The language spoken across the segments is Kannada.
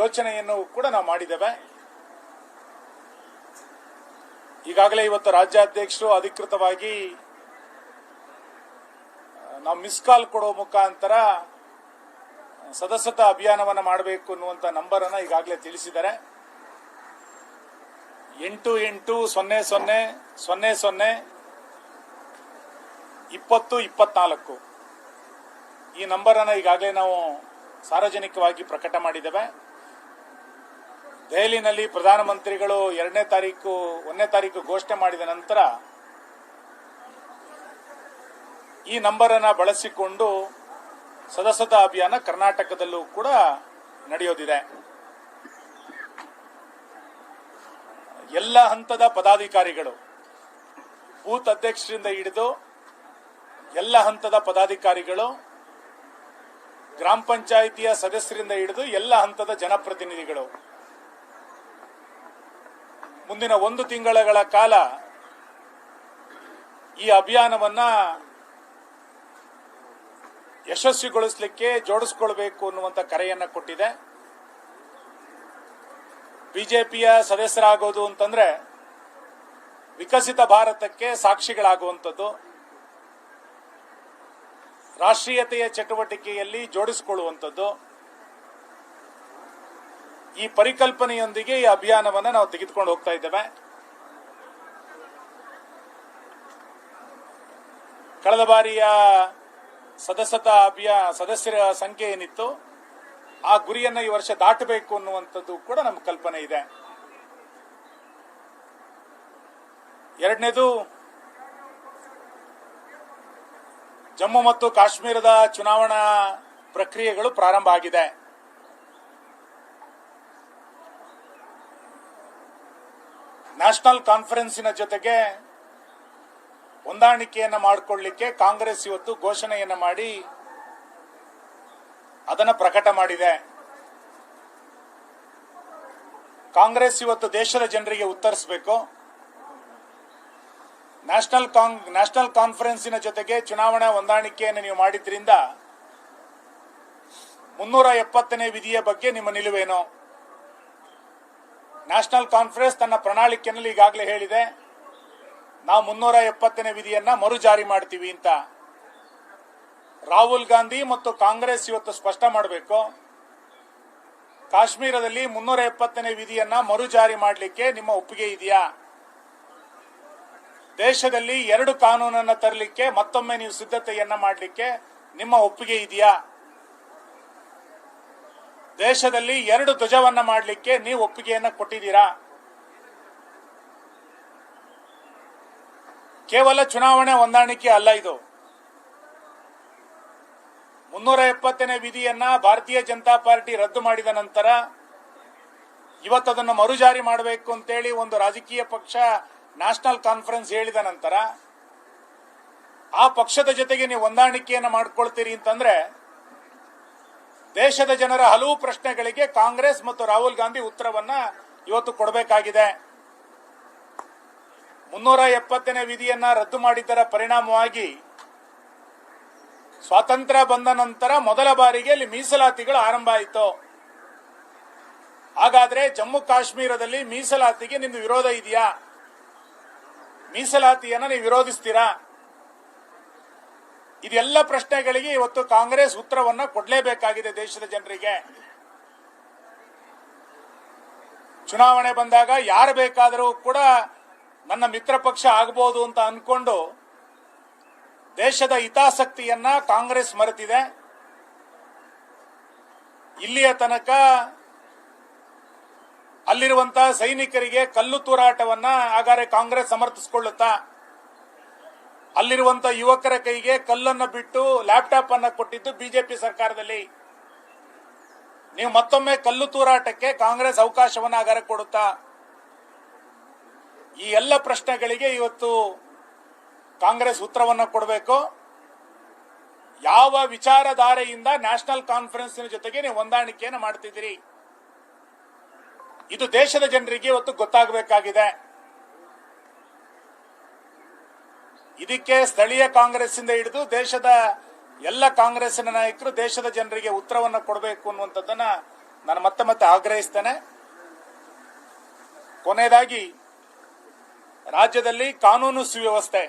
ಯೋಚನೆಯನ್ನು ಕೂಡ ನಾವು ಮಾಡಿದ್ದೇವೆ. ಈಗಾಗಲೇ ಇವತ್ತು ರಾಜ್ಯಾಧ್ಯಕ್ಷರು ಅಧಿಕೃತವಾಗಿ ನಾವು ಮಿಸ್ ಕಾಲ್ ಕೊಡೋ ಮುಖಾಂತರ ಸದಸ್ಯತಾ ಅಭಿಯಾನವನ್ನು ಮಾಡಬೇಕು ಅನ್ನುವಂತ ನಂಬರ್ ಅನ್ನ ಈಗಾಗಲೇ ತಿಳಿಸಿದ್ದಾರೆ. ಎಂಟು ಎಂಟು ಸೊನ್ನೆ ಸೊನ್ನೆ ಸೊನ್ನೆ ಸೊನ್ನೆ ಇಪ್ಪತ್ತು ಇಪ್ಪತ್ನಾಲ್ಕು ಈ ನಂಬರ್ ಅನ್ನ ಈಗಾಗಲೇ ನಾವು ಸಾರ್ವಜನಿಕವಾಗಿ ಪ್ರಕಟ ಮಾಡಿದ್ದೇವೆ. ದೆಹಲಿನಲ್ಲಿ ಪ್ರಧಾನಮಂತ್ರಿಗಳು ಎರಡನೇ ತಾರೀಕು, ಒಂದನೇ ತಾರೀಕು ಘೋಷಣೆ ಮಾಡಿದ ನಂತರ ಈ ನಂಬರ್ ಅನ್ನ ಬಳಸಿಕೊಂಡು ಸದಸ್ಯತಾ ಅಭಿಯಾನ ಕರ್ನಾಟಕದಲ್ಲೂ ಕೂಡ ನಡೆಯೋದಿದೆ. ಎಲ್ಲ ಹಂತದ ಪದಾಧಿಕಾರಿಗಳು ಬೂತ್ ಅಧ್ಯಕ್ಷರಿಂದ ಹಿಡಿದು ಎಲ್ಲ ಹಂತದ ಪದಾಧಿಕಾರಿಗಳು, ಗ್ರಾಮ ಪಂಚಾಯಿತಿಯ ಸದಸ್ಯರಿಂದ ಹಿಡಿದು ಎಲ್ಲ ಹಂತದ ಜನಪ್ರತಿನಿಧಿಗಳು ಮುಂದಿನ ಒಂದು ತಿಂಗಳ ಕಾಲ ಈ ಅಭಿಯಾನವನ್ನ ಯಶಸ್ವಿಗೊಳಿಸಲಿಕ್ಕೆ ಜೋಡಿಸ್ಕೊಳ್ಬೇಕು ಅನ್ನುವಂತ ಕರೆಯನ್ನ ಕೊಟ್ಟಿದೆ. ಬಿಜೆಪಿಯ ಸದಸ್ಯರಾಗೋದು ಅಂತಂದ್ರೆ ವಿಕಸಿತ ಭಾರತಕ್ಕೆ ಸಾಕ್ಷಿಗಳಾಗುವಂಥದ್ದು. ರಾಷ್ಟ್ರೀಯತೆಯ ಚಟುವಟಿಕೆಯಲ್ಲಿ ಜೋಡಿಸಿಕೊಳ್ಳುವಂಥದ್ದು. ಈ ಪರಿಕಲ್ಪನೆಯೊಂದಿಗೆ ಈ ಅಭಿಯಾನವನ್ನು ನಾವು ತೆಗೆದುಕೊಂಡು ಹೋಗ್ತಾ ಇದ್ದೇವೆ. ಕಳೆದ ಬಾರಿಯ ಸದಸ್ಯತಾ ಅಭಿಯಾನ ಸದಸ್ಯರ ಸಂಖ್ಯೆ ಏನಿತ್ತು, ಆ ಗುರಿಯನ್ನ ಈ ವರ್ಷ ದಾಟಬೇಕು ಅನ್ನುವಂಥದ್ದು ಕೂಡ ನಮ್ಮ ಕಲ್ಪನೆ ಇದೆ. ಎರಡನೇದು, ಜಮ್ಮು ಮತ್ತು ಕಾಶ್ಮೀರದ ಚುನಾವಣಾ ಪ್ರಕ್ರಿಯೆಗಳು ಪ್ರಾರಂಭ ಆಗಿದೆ. ನ್ಯಾಷನಲ್ ಕಾನ್ಫರೆನ್ಸಿನ ಜೊತೆಗೆ ಹೊಂದಾಣಿಕೆಯನ್ನ ಮಾಡಿಕೊಳ್ಳಿಕ್ಕೆ ಕಾಂಗ್ರೆಸ್ ಇವತ್ತು ಘೋಷಣೆಯನ್ನ ಮಾಡಿ ಅದನ್ನು ಪ್ರಕಟ ಮಾಡಿದೆ. ಕಾಂಗ್ರೆಸ್ ಇವತ್ತು ದೇಶದ ಜನರಿಗೆ ಉತ್ತರಿಸಬೇಕು. ನ್ಯಾಷನಲ್ ಕಾಂಗ್ ನ್ಯಾಷನಲ್ ಕಾನ್ಫರೆನ್ಸಿನ ಜೊತೆಗೆ ಚುನಾವಣಾ ಹೊಂದಾಣಿಕೆಯನ್ನು ನೀವು ಮಾಡಿದ್ರಿಂದ ಮುನ್ನೂರ ಎಪ್ಪತ್ತನೇ ವಿಧಿಯ ಬಗ್ಗೆ ನಿಮ್ಮ ನಿಲುವೇನು? ನ್ಯಾಷನಲ್ ಕಾನ್ಫರೆನ್ಸ್ ತನ್ನ ಪ್ರಣಾಳಿಕೆಯಲ್ಲಿ ಈಗಾಗಲೇ ಹೇಳಿದೆ, ನಾವು ಮುನ್ನೂರ ಎಪ್ಪತ್ತನೇ ವಿಧಿಯನ್ನ ಮರು ಜಾರಿ ಮಾಡ್ತೀವಿ ಅಂತ. ರಾಹುಲ್ ಗಾಂಧಿ ಮತ್ತು ಕಾಂಗ್ರೆಸ್ ಇವತ್ತು ಸ್ಪಷ್ಟ ಮಾಡಬೇಕು. ಕಾಶ್ಮೀರದಲ್ಲಿ ಮುನ್ನೂರ ಎಪ್ಪತ್ತನೇ ವಿಧಿಯನ್ನ ಮರು ಜಾರಿ ಮಾಡಲಿಕ್ಕೆ ನಿಮ್ಮ ಒಪ್ಪಿಗೆ ಇದೆಯಾ? ದೇಶದಲ್ಲಿ ಎರಡು ಕಾನೂನನ್ನ ತರಲಿಕ್ಕೆ ಮತ್ತೊಮ್ಮೆ ನೀವು ಸಿದ್ಧತೆಯನ್ನ ಮಾಡಲಿಕ್ಕೆ ನಿಮ್ಮ ಒಪ್ಪಿಗೆ ಇದೆಯಾ? ದೇಶದಲ್ಲಿ ಎರಡು ಧ್ವಜವನ್ನ ಮಾಡಲಿಕ್ಕೆ ನೀವು ಒಪ್ಪಿಗೆಯನ್ನ ಕೊಟ್ಟಿದ್ದೀರಾ? ಕೇವಲ ಚುನಾವಣೆ ಹೊಂದಾಣಿಕೆ ಅಲ್ಲ ಇದು. ಮುನ್ನೂರ ಎಪ್ಪತ್ತನೇ ವಿಧಿಯನ್ನ ಭಾರತೀಯ ಜನತಾ ಪಾರ್ಟಿ ರದ್ದು ಮಾಡಿದ ನಂತರ ಇವತ್ತದನ್ನು ಮರು ಜಾರಿ ಮಾಡಬೇಕು ಅಂತೇಳಿ ಒಂದು ರಾಜಕೀಯ ಪಕ್ಷ ನ್ಯಾಷನಲ್ ಕಾನ್ಫರೆನ್ಸ್ ಹೇಳಿದ ನಂತರ ಆ ಪಕ್ಷದ ಜೊತೆಗೆ ನೀವು ಹೊಂದಾಣಿಕೆಯನ್ನು ಮಾಡ್ಕೊಳ್ತೀರಿ ಅಂತಂದ್ರೆ ದೇಶದ ಜನರ ಹಲವು ಪ್ರಶ್ನೆಗಳಿಗೆ ಕಾಂಗ್ರೆಸ್ ಮತ್ತು ರಾಹುಲ್ ಗಾಂಧಿ ಉತ್ತರವನ್ನ ಇವತ್ತು ಕೊಡಬೇಕಾಗಿದೆ. ಮುನ್ನೂರ ಎಪ್ಪತ್ತನೇ ವಿಧಿಯನ್ನ ರದ್ದು ಮಾಡಿದ್ದರ ಪರಿಣಾಮವಾಗಿ ಸ್ವಾತಂತ್ರ್ಯ ಬಂದ ನಂತರ ಮೊದಲ ಬಾರಿಗೆ ಇಲ್ಲಿ ಮೀಸಲಾತಿಗಳು ಆರಂಭ ಆಯಿತು. ಹಾಗಾದ್ರೆ ಜಮ್ಮು ಕಾಶ್ಮೀರದಲ್ಲಿ ಮೀಸಲಾತಿಗೆ ನಿಮ್ದು ವಿರೋಧ ಇದೆಯಾ? ಮೀಸಲಾತಿಯನ್ನ ನೀವು ವಿರೋಧಿಸ್ತೀರಾ? ಇದೆಲ್ಲ ಪ್ರಶ್ನೆಗಳಿಗೆ ಇವತ್ತು ಕಾಂಗ್ರೆಸ್ ಉತ್ತರವನ್ನ ಕೊಡಲೇಬೇಕಾಗಿದೆ ದೇಶದ ಜನರಿಗೆ. ಚುನಾವಣೆ ಬಂದಾಗ ಯಾರು ಬೇಕಾದರೂ ಕೂಡ ನನ್ನ ಮಿತ್ರ ಪಕ್ಷ ಆಗಬಹುದು ಅಂತ ಅನ್ಕೊಂಡು ದೇಶದ ಹಿತಾಸಕ್ತಿಯನ್ನ ಕಾಂಗ್ರೆಸ್ ಮರೆತಿದೆ. ಇಲ್ಲಿಯ ತನಕ ಅಲ್ಲಿರುವಂತಹ ಸೈನಿಕರಿಗೆ ಕಲ್ಲು ತೂರಾಟವನ್ನ ಹಾಗಾದ್ರೆ ಕಾಂಗ್ರೆಸ್ ಸಮರ್ಥಿಸಿಕೊಳ್ಳುತ್ತಾ ಅಲ್ಲಿರುವಂತ ಯುವಕರ ಕೈಗೆ ಕಲ್ಲನ್ನ ಬಿಟ್ಟು ಲ್ಯಾಪ್ಟಾಪ್ ಅನ್ನ ಕೊಟ್ಟಿದ್ದು ಬಿಜೆಪಿ ಸರ್ಕಾರದಲ್ಲಿ. ನೀವು ಮತ್ತೊಮ್ಮೆ ಕಲ್ಲು ತೂರಾಟಕ್ಕೆ ಕಾಂಗ್ರೆಸ್ ಅವಕಾಶವನ್ನ ಅಗರ ಕೊಡುತ್ತಾ? ಈ ಎಲ್ಲ ಪ್ರಶ್ನೆಗಳಿಗೆ ಇವತ್ತು ಕಾಂಗ್ರೆಸ್ ಉತ್ತರವನ್ನು ಕೊಡಬೇಕು. ಯಾವ ವಿಚಾರಧಾರೆಯಿಂದ ನ್ಯಾಷನಲ್ ಕಾನ್ಫರೆನ್ಸಿನ ಜೊತೆಗೆ ನೀವು ಹೊಂದಾಣಿಕೆಯನ್ನು ಮಾಡ್ತಿದ್ದೀರಿ? ಇದು ದೇಶದ ಜನರಿಗೆ ಇವತ್ತು ಗೊತ್ತಾಗಬೇಕಾಗಿದೆ. ಇದಕ್ಕೆ ಸ್ಥಳೀಯ ಕಾಂಗ್ರೆಸ್ಸಿಂದ ಹಿಡಿದು ದೇಶದ ಎಲ್ಲ ಕಾಂಗ್ರೆಸ್ಸಿನ ನಾಯಕರು ದೇಶದ ಜನರಿಗೆ ಉತ್ತರವನ್ನು ಕೊಡಬೇಕು ಅನ್ನುವಂಥದ್ದನ್ನ ನಾನು ಮತ್ತೆ ಮತ್ತೆ ಆಗ್ರಹಿಸ್ತೇನೆ. ಕೊನೆಯದಾಗಿ, ರಾಜ್ಯದಲ್ಲಿ ಕಾನೂನು ಸುವ್ಯವಸ್ಥೆ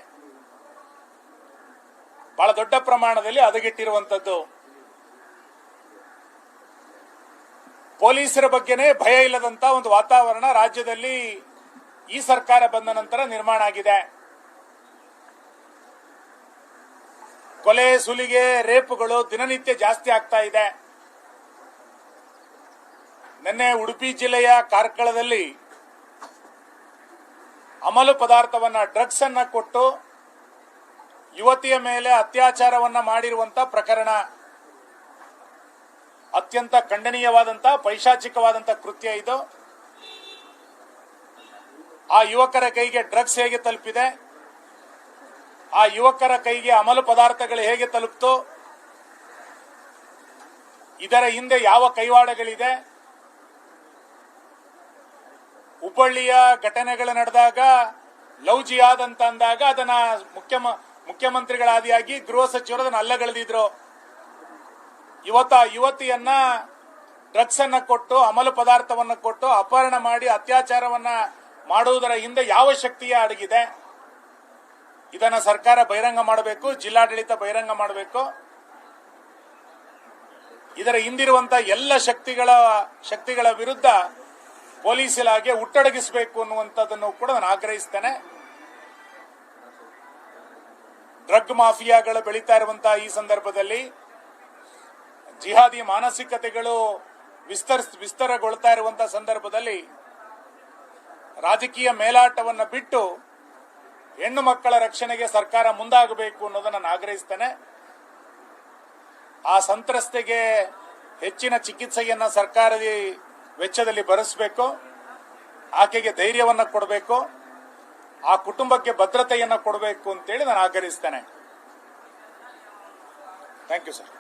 ಬಹಳ ದೊಡ್ಡ ಪ್ರಮಾಣದಲ್ಲಿ ಹದಗೆಟ್ಟಿರುವಂಥದ್ದು. ಪೊಲೀಸರ ಬಗ್ಗೆನೇ ಭಯ ಇಲ್ಲದಂತ ಒಂದು ವಾತಾವರಣ ರಾಜ್ಯದಲ್ಲಿ ಈ ಸರ್ಕಾರ ಬಂದ ನಂತರ ನಿರ್ಮಾಣ ಆಗಿದೆ. ಕೊಲೆ, ಸುಲಿಗೆ, ರೇಪುಗಳು ದಿನನಿತ್ಯ ಜಾಸ್ತಿ ಆಗ್ತಾ ಇದೆ. ನಿನ್ನೆ ಉಡುಪಿ ಜಿಲ್ಲೆಯ ಕಾರ್ಕಳದಲ್ಲಿ ಅಮಲು ಪದಾರ್ಥವನ್ನ, ಡ್ರಗ್ಸ್ ಅನ್ನ ಕೊಟ್ಟು ಯುವತಿಯ ಮೇಲೆ ಅತ್ಯಾಚಾರವನ್ನ ಮಾಡಿರುವಂತ ಪ್ರಕರಣ. ಅತ್ಯಂತ ಖಂಡನೀಯವಾದಂತ, ಪೈಶಾಚಿಕವಾದಂತ ಕೃತ್ಯ ಇದು. ಆ ಯುವಕರ ಕೈಗೆ ಡ್ರಗ್ಸ್ ಹೇಗೆ ತಲುಪಿದೆ? ಆ ಯುವಕರ ಕೈಗೆ ಅಮಲು ಪದಾರ್ಥಗಳು ಹೇಗೆ ತಲುಪ್ತು, ಇದರ ಹಿಂದೆ ಯಾವ ಕೈವಾಡಗಳಿದೆ, ಹುಬ್ಬಳ್ಳಿಯ ಘಟನೆಗಳು ನಡೆದಾಗ ಲವ್ ಜಿಯಾದ್ ಅಂತ ಅಂದಾಗ ಅದನ್ನ ಮುಖ್ಯಮ, ಮುಖ್ಯಮಂತ್ರಿಗಳಾದಿಯಾಗಿ ಗೃಹ ಸಚಿವರು ಅದನ್ನ ಅಲ್ಲಗಳೆದಿದ್ರು. ಇವತ್ತು ಆ ಯುವತಿಯನ್ನ ಡ್ರಗ್ಸ್ ಅನ್ನ ಕೊಟ್ಟು, ಅಮಲು ಪದಾರ್ಥವನ್ನ ಕೊಟ್ಟು, ಅಪಹರಣ ಮಾಡಿ, ಅತ್ಯಾಚಾರವನ್ನ ಮಾಡುವುದರ ಹಿಂದೆ ಯಾವ ಶಕ್ತಿಯ ಅಡಗಿದೆ ಇದನ್ನ ಸರ್ಕಾರ ಬಹಿರಂಗ ಮಾಡಬೇಕು, ಜಿಲ್ಲಾಡಳಿತ ಬಹಿರಂಗ ಮಾಡಬೇಕು. ಇದರ ಹಿಂದಿರುವಂತಹ ಎಲ್ಲ ಶಕ್ತಿಗಳ ಶಕ್ತಿಗಳ ವಿರುದ್ಧ ಪೊಲೀಸ್ ಇಲಾಖೆ ಹುಟ್ಟಡಗಿಸಬೇಕು ಅನ್ನುವಂಥದ್ದನ್ನು ಕೂಡ ನಾನು ಆಗ್ರಹಿಸ್ತೇನೆ. ಡ್ರಗ್ ಮಾಫಿಯಾಗಳು ಬೆಳೀತಾ ಇರುವಂತಹ ಈ ಸಂದರ್ಭದಲ್ಲಿ ಜಿಹಾದಿ ಮಾನಸಿಕತೆಗಳು ವಿಸ್ತರ್, ವಿಸ್ತಾರಗೊಳ್ತಾ ಇರುವಂತಹ ಸಂದರ್ಭದಲ್ಲಿ ರಾಜಕೀಯ ಮೇಲಾಟವನ್ನು ಬಿಟ್ಟು ಹೆಣ್ಣು ಮಕ್ಕಳ ರಕ್ಷಣೆಗೆ ಸರ್ಕಾರ ಮುಂದಾಗಬೇಕು ಅನ್ನೋದನ್ನ ನಾನು ಆಗ್ರಹಿಸ್ತೇನೆ. ಆ ಸಂತ್ರಸ್ತೆಗೆ ಹೆಚ್ಚಿನ ಚಿಕಿತ್ಸೆಯನ್ನ ಸರ್ಕಾರದ ವೆಚ್ಚದಲ್ಲಿ ಭರಿಸಬೇಕು ಆಕೆಗೆ ಧೈರ್ಯವನ್ನ ಕೊಡಬೇಕು, ಆ ಕುಟುಂಬಕ್ಕೆ ಭದ್ರತೆಯನ್ನ ಕೊಡಬೇಕು ಅಂತೇಳಿ ನಾನು ಆಗ್ರಹಿಸ್ತೇನೆ. Thank you sir